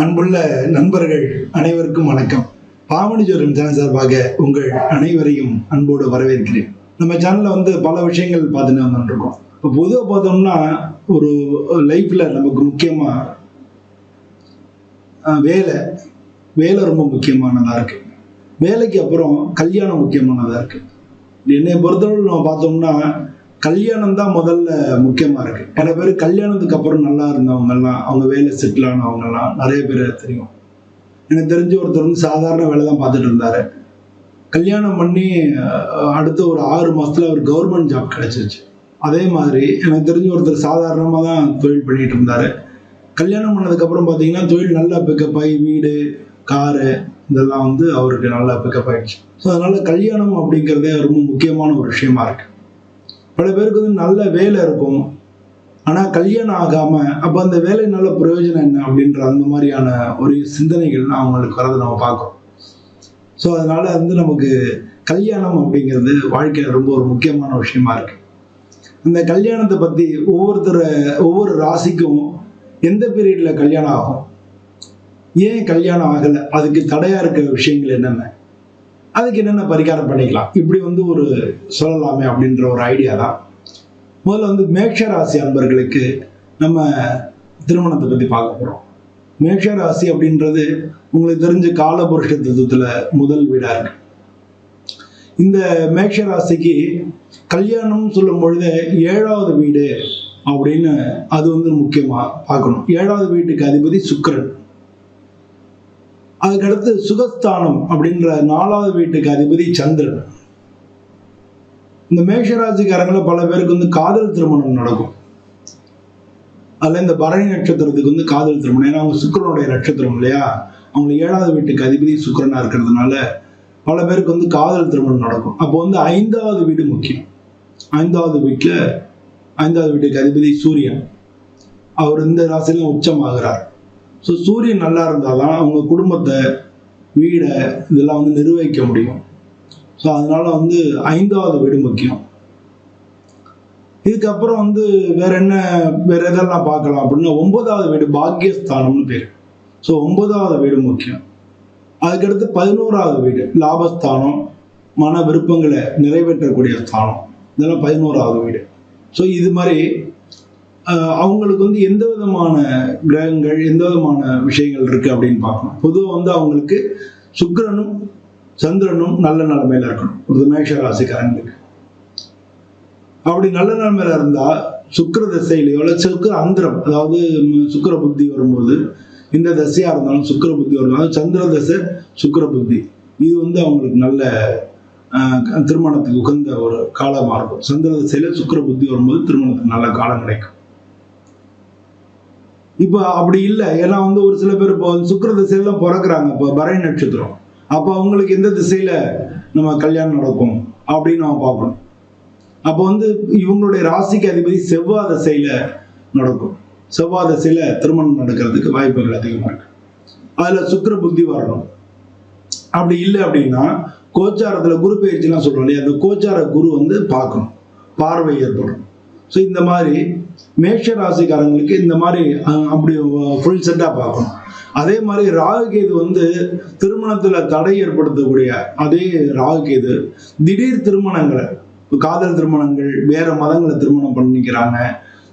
அன்புள்ள நண்பர்கள் அனைவருக்கும் வணக்கம். பாவனி ஜோரம் சேனல் சார்பாக உங்கள் அனைவரையும் அன்போடு வரவேற்கிறேன். நம்ம சேனலில் வந்து பல விஷயங்கள் பார்த்துட்டு வந்துருக்கோம். இப்போ பொதுவாக பார்த்தோம்னா ஒரு லைஃப்பில் நமக்கு முக்கியமாக வேலை. வேலை ரொம்ப முக்கியமானதாக இருக்குது வேலைக்கு அப்புறம் கல்யாணம் முக்கியமானதாக இருக்குது என்னை பொறுத்தளவு நம்ம பார்த்தோம்னா கல்யாணம் தான் முதல்ல முக்கியமா இருக்கு. நிறைய பேர் கல்யாணத்துக்கு அப்புறம் நல்லா இருந்தவங்க எல்லாம் அவங்க வேலை செட்டில் ஆனவங்க எல்லாம் நிறைய பேர் தெரியும். எனக்கு தெரிஞ்ச ஒருத்தர் வந்து சாதாரண வேலை தான் பார்த்துட்டு இருந்தாரு. கல்யாணம் பண்ணி அடுத்த ஒரு ஆறு மாசத்துல அவர் கவர்மெண்ட் ஜாப் கிடைச்சிருச்சு. அதே மாதிரி எனக்கு தெரிஞ்ச ஒருத்தர் சாதாரணமாக தான் தொழில் பண்ணிட்டு இருந்தாரு. கல்யாணம் பண்ணதுக்கப்புறம் பார்த்தீங்கன்னா தொழில் நல்லா பிக்கப் ஆகி வீடு காரு இதெல்லாம் வந்து அவருக்கு நல்லா பிக்கப் ஆயிடுச்சு. ஸோ அதனால கல்யாணம் அப்படிங்கிறதே ரொம்ப முக்கியமான ஒரு விஷயமா இருக்கு. பல பேருக்கு வந்து நல்ல வேலை இருக்கும். ஆனா கல்யாணம் ஆகாம அப்ப அந்த வேலையினால பிரயோஜனம் என்ன அப்படின்ற அந்த மாதிரியான ஒரு சிந்தனைகள் அவங்களுக்கு வரதை நம்ம பார்க்குறோம். ஸோ அதனால வந்து நமக்கு கல்யாணம் அப்படிங்கிறது வாழ்க்கையில ரொம்ப ஒரு முக்கியமான விஷயமா இருக்கு. இந்த கல்யாணத்தை பத்தி ஒவ்வொருத்தர ஒவ்வொரு ராசிக்கும் எந்த பீரியட்ல கல்யாணம் ஆகும்? ஏன் கல்யாணம் ஆகலை? அதுக்கு தடையா இருக்கிற விஷயங்கள் என்னென்ன? அதுக்கு என்னென்ன பரிகாரம் பண்ணிக்கலாம்? இப்படி வந்து ஒரு சொல்லலாமே அப்படின்ற ஒரு ஐடியா தான். முதல்ல வந்து மேஷ ராசி அன்பர்களுக்கு நம்ம திருமணத்தை பற்றி பார்க்க போகிறோம் மேஷ ராசி அப்படின்றது உங்களுக்கு தெரிஞ்ச காலபுருஷ தத்துவத்தில் முதல் வீடாக இருக்கு. இந்த மேஷ ராசிக்கு கல்யாணம் சொல்லும் பொழுது ஏழாவது வீடு அப்படின்னு அது வந்து முக்கியமாக பார்க்கணும். ஏழாவது வீட்டுக்கு அதிபதி சுக்கரன். அதுக்கடுத்து சுகஸ்தானம் அப்படின்ற நாலாவது வீட்டுக்கு அதிபதி சந்திரன். இந்த மேஷராசிக்காரங்கள பல பேருக்கு வந்து காதல் திருமணம் நடக்கும். அதில் இந்த பரணி நட்சத்திரத்துக்கு வந்து காதல் திருமணம். ஏன்னா அவங்க சுக்கரனுடைய நட்சத்திரம் இல்லையா? அவங்க ஏழாவது வீட்டுக்கு அதிபதி சுக்கரனா இருக்கிறதுனால பல பேருக்கு வந்து காதல் திருமணம் நடக்கும். அப்போ வந்து ஐந்தாவது வீடு முக்கியம். ஐந்தாவது வீட்டில் ஐந்தாவது வீட்டுக்கு அதிபதி சூரியன். அவர் இந்த ராசியில உச்சமாகிறார். ஸோ சூரியன் நல்லா இருந்தாதான் அவங்க குடும்பத்தை வீடை இதெல்லாம் வந்து நிர்வகிக்க முடியும். ஸோ அதனால வந்து ஐந்தாவது வீடு முக்கியம். இதுக்கப்புறம் வந்து வேற என்ன வேற எதெல்லாம் பார்க்கலாம் அப்படின்னா ஒன்பதாவது வீடு பாக்கியஸ்தானம்னு பேர். ஸோ ஒன்பதாவது வீடு முக்கியம். அதுக்கடுத்து பதினோராவது வீடு லாபஸ்தானம் மன விருப்பங்களை நிறைவேற்றக்கூடிய ஸ்தானம். இதெல்லாம் பதினோராவது வீடு. ஸோ இது மாதிரி அவங்களுக்கு வந்து எந்த விதமான கிரகங்கள் எந்த விதமான விஷயங்கள் இருக்கு அப்படின்னு பார்க்கணும். பொதுவாக வந்து அவங்களுக்கு சுக்கிரனும் சந்திரனும் நல்ல நிலைமையில இருக்கணும். ஒரு மேஷ ராசிக்காரங்களுக்கு. அப்படி நல்ல நிலைமையில இருந்தா சுக்கிர திசையிலையோ இல்லை சுக்கர அந்தரம் அதாவது சுக்கர சுக்கிர புத்தி வரும்போது இந்த திசையா இருந்தாலும் சுக்கிர புத்தி வரும்போது சந்திர திசை சுக்கிர புத்தி. இது வந்து அவங்களுக்கு நல்ல திருமணத்துக்கு உகந்த ஒரு காலமாக இருக்கும். சந்திர திசையில சுக்கிர புத்தி வரும்போது திருமணத்துக்கு நல்ல காலம் கிடைக்கும். இப்போ அப்படி இல்லை. ஏன்னா வந்து ஒரு சில பேர் இப்போ சுக்கிர திசையில பிறக்கிறாங்க. இப்போ பரணி நட்சத்திரம். அப்போ அவங்களுக்கு எந்த திசையில நம்ம கல்யாணம் நடக்கும் அப்படின்னு நம்ம பார்க்கணும். அப்போ வந்து இவங்களுடைய ராசிக்கு அதிபதி செவ்வாய் திசையில நடக்கும். செவ்வாய் திசையில திருமணம் நடக்கிறதுக்கு வாய்ப்புகள் அதிகமாக இருக்கு. அதுல சுக்கிர புத்தி வரணும். அப்படி இல்லை அப்படின்னா கோச்சாரத்துல குரு பயிற்சிலாம் சொல்றோம் இல்லையா? அந்த கோச்சார குரு வந்து பார்க்கணும். பார்வை ஏற்படும் ஸோ இந்த மாதிரி மேஷ ராசிக்காரங்களுக்கு இந்த மாதிரி அஹ், அப்படி ஃபுல் செட்டாக பார்க்கணும். அதே மாதிரி ராகுகேது வந்து திருமணத்துல தடை ஏற்படுத்தக்கூடிய அதே ராகுகேது திடீர் திருமணங்களை காதல் திருமணங்கள் வேற மதங்களை திருமணம் பண்ணிக்கிறாங்க.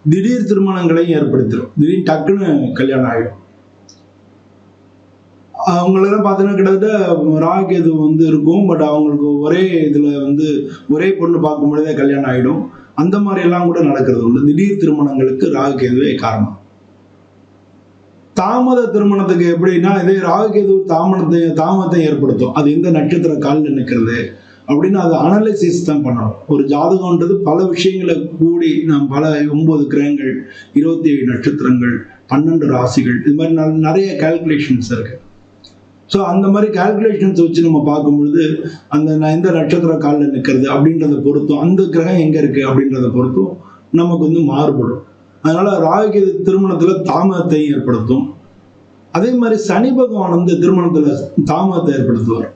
திடீர் திருமணங்களையும் ஏற்படுத்திடும் திடீர் டக்குன்னு கல்யாணம் ஆகிடும் அவங்களெல்லாம் பார்த்தீங்கன்னா கிட்டத்தட்ட ராகுகேது வந்து இருக்கும். பட் அவங்களுக்கு ஒரே இதுல வந்து ஒரே பொண்ணு பார்க்கும் பொழுதே கல்யாணம் ஆகிடும் அந்த மாதிரி எல்லாம் கூட நடக்கிறது உண்டு. திடீர் திருமணங்களுக்கு ராகு கேதுவே காரணம். தாமத திருமணத்துக்கு எப்படின்னா இதே ராகுகேது தாமதத்தை தாமதத்தை ஏற்படுத்தும். அது எந்த நட்சத்திர காலில் நிற்கிறது அப்படின்னு அதை அனலைசிஸ் தான் பண்ணணும். ஒரு ஜாதகம்ன்றது பல விஷயங்களை கூடி நாம் பல ஒன்பது கிரகங்கள் இருபத்தி ஏழு நட்சத்திரங்கள் பன்னெண்டு ராசிகள் இது மாதிரி ந- நிறைய கால்குலேஷன்ஸ் இருக்குது ஸோ அந்த மாதிரி கால்குலேஷன்ஸ் வச்சு நம்ம பார்க்கும்பொழுது அந்த நான் எந்த நட்சத்திர காலில் நிற்கிறது அப்படின்றத பொறுத்தும் அந்த கிரகம் எங்கே இருக்குது அப்படின்றத பொறுத்தும் நமக்கு வந்து மாறுபடும். அதனால் ராகுகேது திருமணத்தில் தாமதத்தை ஏற்படுத்தும். அதே மாதிரி சனி பகவான் வந்து திருமணத்தில் தாமதத்தை ஏற்படுத்துவார்.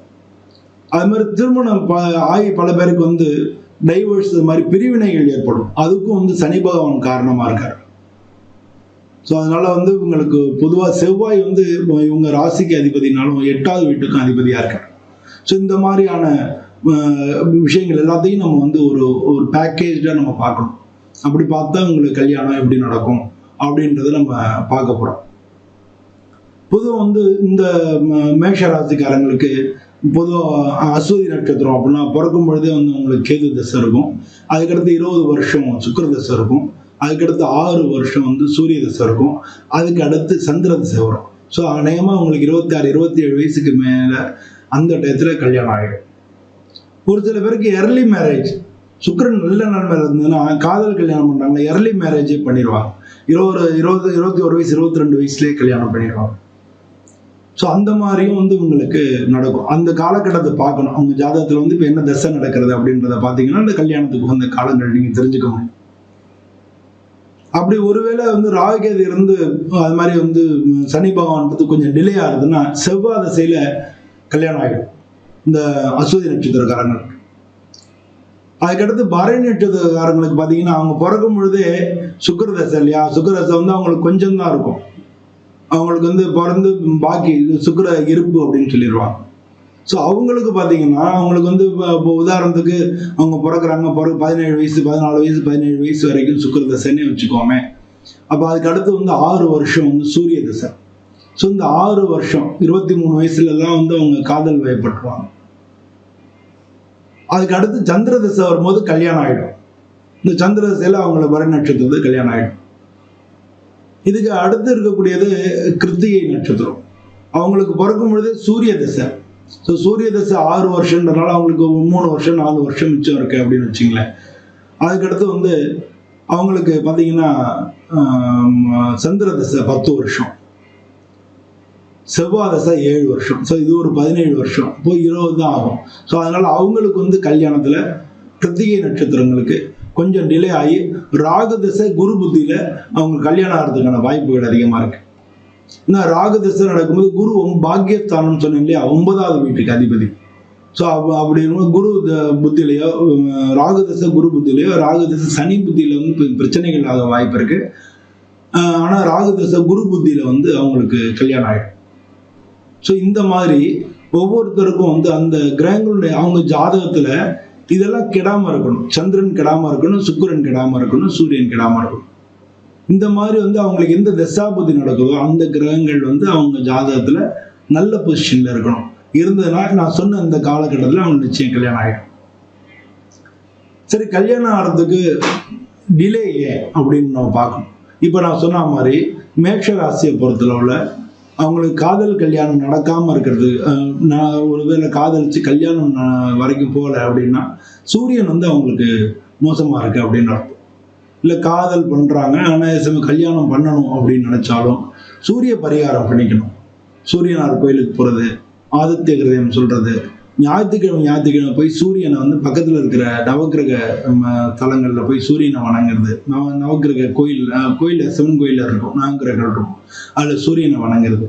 அது மாதிரி திருமணம் ப- ஆகி பல பேருக்கு வந்து டைவர்ஸ் இது மாதிரி பிரிவினைகள் ஏற்படும். அதுக்கும் வந்து சனி பகவான் காரணமாக இருக்கார். ஸோ அதனால வந்து உங்களுக்கு பொதுவாக செவ்வாய் வந்து இவங்க ராசிக்கு அதிபதினாலும் எட்டாவது வீட்டுக்கும் அதிபதியாக இருக்கார் ஸோ இந்த மாதிரியான விஷயங்கள் எல்லாத்தையும் நம்ம வந்து ஒரு ஒரு பேக்கேஜாக நம்ம பார்க்கணும். அப்படி பார்த்தா உங்களுக்கு கல்யாணம் எப்படி நடக்கும் அப்படின்றத நம்ம பார்க்க போகிறோம் பொதுவாக வந்து இந்த ம- மேஷ ராசிக்காரங்களுக்கு பொதுவாக அஸ்வதி நட்சத்திரம் அப்படின்னா பிறக்கும் பொழுதே வந்து உங்களுக்கு கேது தசை இருக்கும். அதுக்கடுத்து இருபது வருஷம் சுக்கர தசை இருக்கும். அதுக்கடுத்து ஆறு வருஷம் வந்து சூரிய தசை இருக்கும். அதுக்கு அடுத்து சந்திர தசை வரும். ஸோ அநேகமாக உங்களுக்கு இருபத்தாறு இருபத்தி ஏழு வயசுக்கு மேலே அந்த டயத்தில் கல்யாணம் ஆகிடும் ஒரு சில பேருக்கு எர்லி மேரேஜ் சுக்கரன் நல்ல நன்மை இருந்ததுன்னா காதல் கல்யாணம் பண்ணுறாங்க எர்லி மேரேஜே பண்ணிடுவாங்க. இருபது இருபது இருபத்தி ஒரு வயசு இருபத்தி ரெண்டு வயசுலேயே கல்யாணம் பண்ணிடுவாங்க. ஸோ அந்த மாதிரியும் வந்து உங்களுக்கு நடக்கும். அந்த காலகட்டத்தை பார்க்கணும். அவங்க ஜாதகத்தில் வந்து இப்போ என்ன தசை நடக்கிறது அப்படின்றத பார்த்தீங்கன்னா அந்த கல்யாணத்துக்கு உகந்த காலங்கள் நீங்கள் தெரிஞ்சுக்க முடியும். அப்படி ஒருவேளை வந்து ராகுகேது இருந்து அது மாதிரி வந்து சனி பகவான் பற்றி கொஞ்சம் டிலே ஆகுதுன்னா செவ்வாய் திசையில கல்யாணம் ஆகிடும் இந்த அஸ்வதி நட்சத்திரக்காரங்களுக்கு அதுக்கடுத்து பரணி நட்சத்திரக்காரங்களுக்கு பார்த்தீங்கன்னா அவங்க பிறக்கும் பொழுதே சுக்கரதசை இல்லையா? சுக்கரதசை வந்து அவங்களுக்கு கொஞ்சம் தான் இருக்கும். அவங்களுக்கு வந்து பிறந்து பாக்கி சுக்கிர இருப்பு அப்படின்னு சொல்லிடுவாங்க. ஸோ அவங்களுக்கு பார்த்தீங்கன்னா அவங்களுக்கு வந்து இப்போ இப்போ உதாரணத்துக்கு அவங்க பிறக்குறாங்க பிறகு பதினேழு வயசு பதினாலு வயசு பதினேழு வயசு வரைக்கும் சுக்கிர தசைன்னு வச்சுக்கோமே. அப்போ அதுக்கு அடுத்து வந்து ஆறு வருஷம் வந்து சூரிய தசை. ஸோ இந்த ஆறு வருஷம் இருபத்தி மூணு வயசுலலாம் வந்து அவங்க காதல் வயப்பட்டுருவாங்க. அதுக்கு அடுத்து சந்திர தசை வரும்போது கல்யாணம் ஆகிடும் இந்த சந்திர தசையில் அவங்கள வர நட்சத்திரத்து கல்யாணம் ஆகிடும் இதுக்கு அடுத்து இருக்கக்கூடியது கிருத்திகை நட்சத்திரம். அவங்களுக்கு பிறக்கும் பொழுது சூரிய தசை. ஸோ சூரிய தசை ஆறு வருஷன்றனால அவங்களுக்கு மூணு வருஷம் நாலு வருஷம் மிச்சம் இருக்கு அப்படின்னு வச்சுங்களேன் அதுக்கடுத்து வந்து அவங்களுக்கு பார்த்தீங்கன்னா சந்திர தசை பத்து வருஷம். செவ்வாய் தசை ஏழு வருஷம். ஸோ இது ஒரு பதினேழு வருஷம். இப்போ இருபது தான் ஆகும். ஸோ அதனால அவங்களுக்கு வந்து கல்யாணத்தில் கிருத்திகை நட்சத்திரங்களுக்கு கொஞ்சம் டிலே ஆகி ராகு தசை குரு புத்தியில அவங்க கல்யாணம் ஆகிறதுக்கான வாய்ப்புகள் அதிகமாக இருக்கு. ஏன்னா ராகு தசை நடக்கும்போது குரு பாக்கியஸ்தானம் சொன்னீங்க இல்லையா? ஒன்பதாவது வீட்டுக்கு அதிபதி. ஸோ அப்படி குரு த- புத்தியிலையோ உம், ராகு குரு புத்தியிலையோ ராகு சனி புத்தியில வந்து பிரச்சனைகள் ஆக வாய்ப்பு இருக்கு. ஆனால் ஆனா ராகு குரு புத்தியில வந்து அவங்களுக்கு கல்யாணம் ஆகிடும் ஸோ இந்த மாதிரி ஒவ்வொருத்தருக்கும் வந்து அந்த கிரகங்களுடைய அவங்க ஜாதகத்துல இதெல்லாம் கெடாம இருக்கணும். சந்திரன் கெடாம இருக்கணும் சுக்கிரன் கெடாம இருக்கணும் சூரியன் கெடாம இருக்கணும். இந்த மாதிரி வந்து அவங்களுக்கு எந்த தசாபதி நடக்குதோ அந்த கிரகங்கள் வந்து அவங்க ஜாதகத்துல நல்ல பொசிஷன்ல இருக்கணும். இருந்ததுனால நான் சொன்ன அந்த காலகட்டத்தில் அவங்க நிச்சயம் கல்யாணம் ஆகிடும் சரி கல்யாணம் ஆகிறதுக்கு டிலே ஏன் அப்படின்னு நம்ம பார்க்கணும். இப்போ நான் சொன்ன மாதிரி மேஷ ராசியை பொறுத்தளவில் அவங்களுக்கு காதல் கல்யாணம் நடக்காம இருக்கிறது நான் ஒருவேளை காதலிச்சு கல்யாணம் வரைக்கும் போகல அப்படின்னா சூரியன் வந்து அவங்களுக்கு மோசமா இருக்கு அப்படின்னு அர்த்தம். இல்லை காதல் பண்றாங்க ஆனால் கல்யாணம் பண்ணணும் அப்படின்னு நினைச்சாலும் சூரிய பரிகாரம் பண்ணிக்கணும். சூரியனார் கோயிலுக்கு போறது ஆதித்ய கிரதம் சொல்றது ஞாயிற்றுக்கிழமை ஞாயிற்றுக்கிழமை போய் சூரியனை வந்து பக்கத்துல இருக்கிற நவக்கிரக தலங்களில் தலங்கள்ல போய் சூரியனை வணங்குறது. நவ நவக்கிரக கோயில் கோயிலில் சிவன் கோயிலில் இருக்கும் நவக்கிரகங்கள் இருக்கும். அதுல சூரியனை வணங்குறது.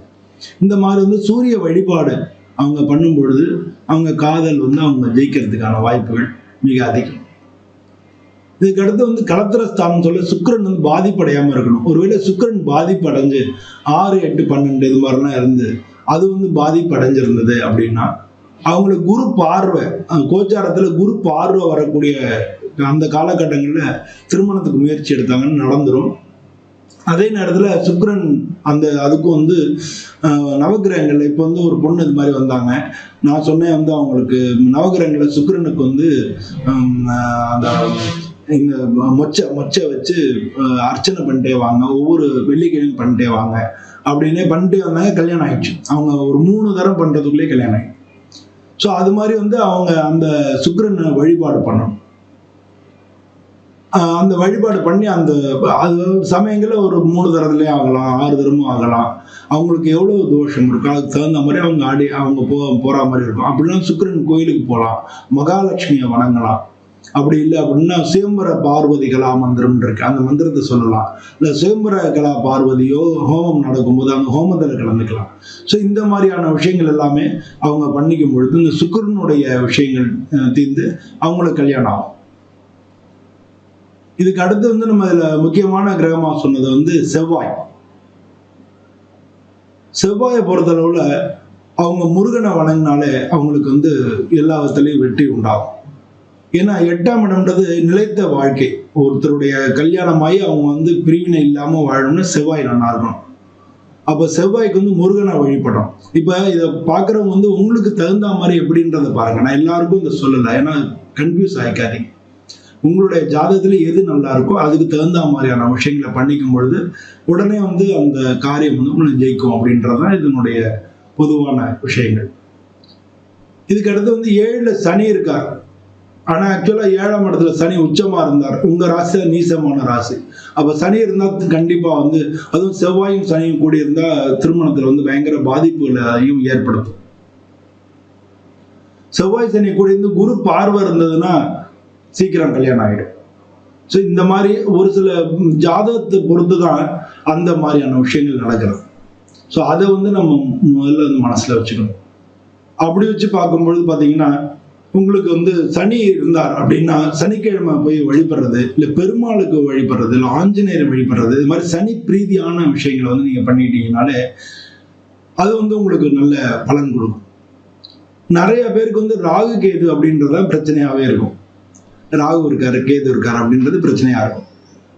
இந்த மாதிரி வந்து சூரிய வழிபாடு அவங்க பண்ணும் பொழுது அவங்க காதல் வந்து அவங்க ஜெயிக்கிறதுக்கான வாய்ப்புகள் மிக அதிகம். இதுக்கு அடுத்து வந்து கலத்திரஸ்தானம் சொல்ல சுக்கரன் வந்து பாதிப்படையாம இருக்கணும். ஒருவேளை சுக்கிரன் பாதிப்படைஞ்சு ஆறு எட்டு பன்னெண்டு இது மாதிரிலாம் இருந்து அது வந்து பாதிப்படைஞ்சிருந்தது அப்படின்னா அவங்களுக்கு குரு பார்வை கோச்சாரத்துல குரு பார்வை வரக்கூடிய அந்த காலகட்டங்கள்ல திருமணத்துக்கு முயற்சி எடுத்தாங்கன்னு நடந்துரும். அதே நேரத்துல சுக்ரன் அந்த அதுக்கும் வந்து அஹ், இப்போ வந்து ஒரு பொண்ணு இது மாதிரி வந்தாங்க. நான் சொன்னேன் வந்து அவங்களுக்கு நவக்கிரகங்கள்ல சுக்ரனுக்கு வந்து அந்த இந்த மொச்சை மொச்சை வச்சு அர்ச்சனை பண்ணிட்டே வாங்க ஒவ்வொரு வெள்ளிக்கிழமையும் பண்ணிட்டே வாங்க. அப்படின்னே பண்ணிட்டே வந்தாங்க கல்யாணம் ஆயிடுச்சு. அவங்க ஒரு மூணு தரம் பண்றதுக்குள்ளே கல்யாணம் ஆயிடுச்சு. ஸோ அது மாதிரி வந்து அவங்க அந்த சுக்கிரனை வழிபாடு பண்ணணும். அந்த வழிபாடு பண்ணி அந்த அது சமயங்களில் ஒரு மூணு தரத்துலேயே ஆகலாம் ஆறு தரமும் ஆகலாம். அவங்களுக்கு எவ்வளோ தோஷம் இருக்கோ அதுக்கு தகுந்த மாதிரி அவங்க ஆடி அவங்க போ போகிற மாதிரி இருக்கும். அப்படின்னா சுக்கரன் கோயிலுக்கு போகலாம். மகாலட்சுமியை வணங்கலாம். அப்படி இல்லை அப்படின்னா சுயம்பர பார்வதி கலா மந்திரம் இருக்கு. அந்த மந்திரத்தை சொல்லலாம். இல்லை சுயம்பர கலா பார்வதியோ ஹோமம் நடக்கும்போது அந்த ஹோமத்தில் கலந்துக்கலாம். ஸோ இந்த மாதிரியான விஷயங்கள் எல்லாமே அவங்க பண்ணிக்கும் பொழுது இந்த சுக்கரனுடைய விஷயங்கள் தீர்ந்து அவங்களுக்கு கல்யாணம் ஆகும். இதுக்கு அடுத்து வந்து நம்ம இதில் முக்கியமான கிரகமாக சொன்னது வந்து செவ்வாய். செவ்வாயை பொறுத்தளவில் அவங்க முருகனை வணங்கினாலே அவங்களுக்கு வந்து எல்லா விதத்துலையும் வெற்றி உண்டாகும். ஏன்னா எட்டாம் இடம்ன்றது நிலைத்த வாழ்க்கை. ஒருத்தருடைய கல்யாணமாகி அவங்க வந்து பிரிவினை இல்லாமல் வாழணும்னு செவ்வாய் நல்லா இருக்கணும். அப்போ செவ்வாய்க்கு வந்து முருகனை வழிபடும் இப்போ இதை பார்க்குறவங்க வந்து உங்களுக்கு தகுந்த மாதிரி எப்படின்றத பாருங்க. நான் எல்லாருக்கும் இதை சொல்லலை. ஏன்னா கன்ஃபியூஸ் ஆகிக்காதீங்க உங்களுடைய ஜாதகத்துல எது நல்லா இருக்கோ அதுக்கு தகுந்த மாதிரியான விஷயங்களை பண்ணிக்கும் பொழுது உடனே வந்து அந்த காரியம் வந்து உங்களை ஜெயிக்கும் அப்படின்றதுதான் இதனுடைய பொதுவான விஷயங்கள். இதுக்கு அடுத்து வந்து ஏழுல சனி இருக்கார். ஆனா ஆக்சுவலா ஏழாம் இடத்துல சனி உச்சமா இருந்தார். உங்க ராசி நீசமான ராசி. அப்ப சனி இருந்தா கண்டிப்பா வந்து அதுவும் செவ்வாயும் சனியும் கூடி இருந்தா திருமணத்துல வந்து பயங்கர பாதிப்புகளையும் ஏற்படுத்தும். செவ்வாய் சனி கூடி இருந்து குரு பார்வை இருந்ததுன்னா சீக்கிரம் கல்யாணம் ஆகிடும் ஸோ இந்த மாதிரி ஒரு சில ஜாதகத்தை பொறுத்து தான் அந்த மாதிரியான விஷயங்கள் நடக்கிறது. ஸோ அதை வந்து நம்ம முதல்ல வந்து மனசில் வச்சுக்கணும். அப்படி வச்சு பார்க்கும்பொழுது பார்த்தீங்கன்னா உங்களுக்கு வந்து சனி இருந்தார் அப்படின்னா சனிக்கிழமை போய் வழிபடுறது இல்லை பெருமாளுக்கு வழிபடுறது இல்லை ஆஞ்சநேயரை வழிபடுறது இது மாதிரி சனி பிரீதியான விஷயங்களை வந்து நீங்கள் பண்ணிட்டீங்கனாலே அது வந்து உங்களுக்கு நல்ல பலன் கொடுக்கும். நிறைய பேருக்கு வந்து ராகு கேது அப்படின்றத பிரச்சனையாகவே இருக்கும். ராகு இருக்காரு கேது இருக்காரு அப்படின்றது பிரச்சனையா இருக்கும்.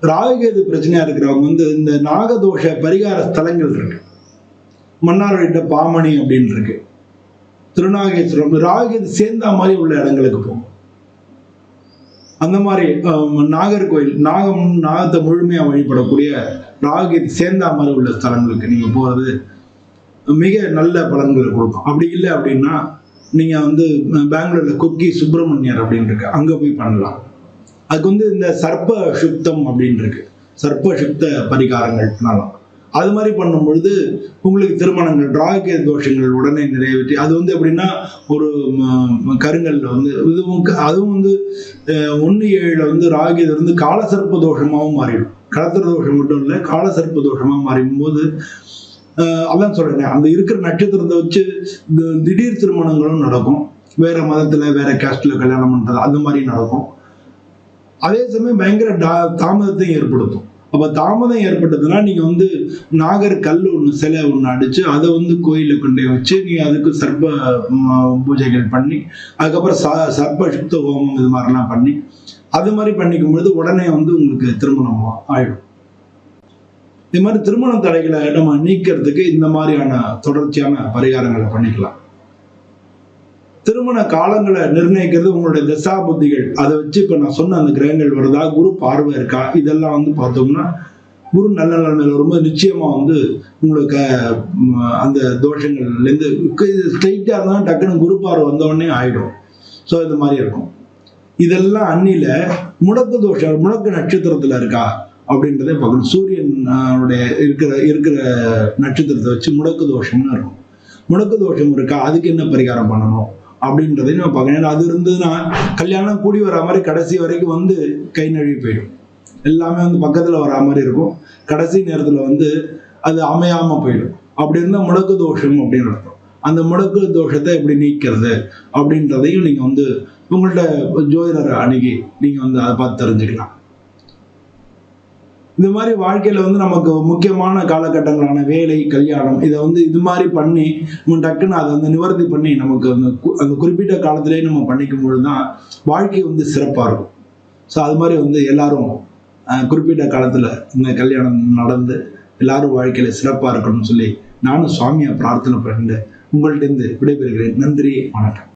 ராகு கேது பிரச்சனையா இருக்கிறவங்க வந்து இந்த நாகதோஷ பரிகார ஸ்தலங்கள் இருக்கு. மன்னார்கிட்ட பாமணி அப்படின்னு இருக்கு. திருநாகேஸ்வரம் ராகு சேர்ந்தா மாதிரி உள்ள இடங்களுக்கு போகும். அந்த மாதிரி நாகர்கோயில் நாகம் நாகத்தை முழுமையாக வழிபடக்கூடிய ராகு சேர்ந்தா மாதிரி உள்ள ஸ்தலங்களுக்கு நீங்கள் போகிறது மிக நல்ல பலன்களை கொடுக்கும். அப்படி இல்லை அப்படின்னா நீங்கள் வந்து பெங்களூர்ல கொக்கி சுப்பிரமணியர் அப்படின்னு இருக்கு. அங்கே போய் பண்ணலாம். அதுக்கு வந்து இந்த சர்ப்ப சுத்தம் அப்படின்னு இருக்கு. சர்ப்ப சுத்த பரிகாரங்கள் பண்ணலாம். அது மாதிரி பண்ணும் பொழுது உங்களுக்கு திருமணங்கள் ராகிய தோஷங்கள் உடனே நிறைவேற்றி அது வந்து எப்படின்னா ஒரு கருங்கல்ல வந்து இதுவும் அதுவும் வந்து ஒன்று ஏழில் வந்து ராகியது வந்து காலசர்ப்ப தோஷமாகவும் மாறிடும். கலத்திர தோஷம் மட்டும் இல்லை காலசர்ப்ப தோஷமாக மாறும் போது அதான் சொல்றேன் அந்த இருக்கிற நட்சத்திரத்தை வச்சு திடீர் திருமணங்களும் நடக்கும். வேற மதத்துல வேற கேஸ்ட்ல கல்யாணம் பண்றது அது மாதிரி நடக்கும். அதே சமயம் பயங்கர தாமதத்தையும் ஏற்படுத்தும். அப்போ தாமதம் ஏற்பட்டதுன்னா நீங்கள் வந்து நாகர் கல் ஒன்று சிலை ஒன்று அடித்து அதை வந்து கோயிலில் கொண்டே வச்சு நீங்கள் அதுக்கு சர்ப்ப பூஜைகள் பண்ணி அதுக்கப்புறம் ச சர்ப சுத்த ஹோமம் இது மாதிரிலாம் பண்ணி அது மாதிரி பண்ணிக்கும் பொழுது உடனே வந்து உங்களுக்கு திருமணம் ஆயிடும். இது மாதிரி திருமண தடைகளை நம்ம நீக்கிறதுக்கு இந்த மாதிரியான தொடர்ச்சியான பரிகாரங்களை பண்ணிக்கலாம். திருமண காலங்களை நிர்ணயிக்கிறது உங்களுடைய திசா புத்திகள் அதை வச்சு இப்போ நான் சொன்ன அந்த கிரகங்கள் வருதா? குரு பார்வை இருக்கா? இதெல்லாம் வந்து பார்த்தோம்னா குரு நல்ல நிலைமையில் வரும்போது நிச்சயமா வந்து உங்களுக்கு அந்த தோஷங்கள்லேருந்து ஸ்ட்ரைட்டாக இருந்தால் டக்குன்னு குரு பார்வை வந்தவொடனே ஆயிடும். ஸோ இது மாதிரி இருக்கும். இதெல்லாம் அன்னில முடக்கு தோஷம் முடக்கு நட்சத்திரத்தில் இருக்கா? அப்படின்றதே பார்க்கணும். சூரியனுடைய இருக்கிற இருக்கிற நட்சத்திரத்தை வச்சு முடக்கு தோஷம்னு இருக்கும். முடக்கு தோஷம் இருக்கா? அதுக்கு என்ன பரிகாரம் பண்ணணும்? அப்படின்றதையும் நம்ம பார்க்கணும். ஏன்னா அது இருந்ததுன்னா கல்யாணம் கூடி வர மாதிரி கடைசி வரைக்கும் வந்து கை நழுவி போயிடும். எல்லாமே வந்து பக்கத்தில் வரா மாதிரி இருக்கும். கடைசி நேரத்தில் வந்து அது அமையாமல் போயிடும். அப்படி இருந்தால் முடக்கு தோஷம் அப்படின்னு அர்த்தம். அந்த முடக்கு தோஷத்தை எப்படி நீக்கிறது அப்படின்றதையும் நீங்கள் வந்து உங்கள்கிட்ட ஜோதிடரை அணுகி நீங்கள் வந்து அதை பார்த்து தெரிஞ்சுக்கலாம். இந்த மாதிரி வாழ்க்கையில வந்து நமக்கு முக்கியமான காலகட்டங்களான வேலை கல்யாணம் இதை வந்து இது மாதிரி பண்ணி நம்ம டக்குன்னு அதை வந்து நிவர்த்தி பண்ணி நமக்கு அந்த அந்த குறிப்பிட்ட காலத்திலேயே நம்ம பண்ணிக்கும் பொழுது தான் வாழ்க்கை வந்து சிறப்பாக இருக்கும். ஸோ அது மாதிரி வந்து எல்லாரும் குறிப்பிட்ட காலத்தில் இந்த கல்யாணம் நடந்து எல்லாரும் வாழ்க்கையில சிறப்பாக இருக்கணும்னு சொல்லி நானும் சுவாமியை பிரார்த்தனை பண்ணிட்டு உங்கள்கிட்ட இருந்து விடைபெறுகிறேன். நன்றி வணக்கம்.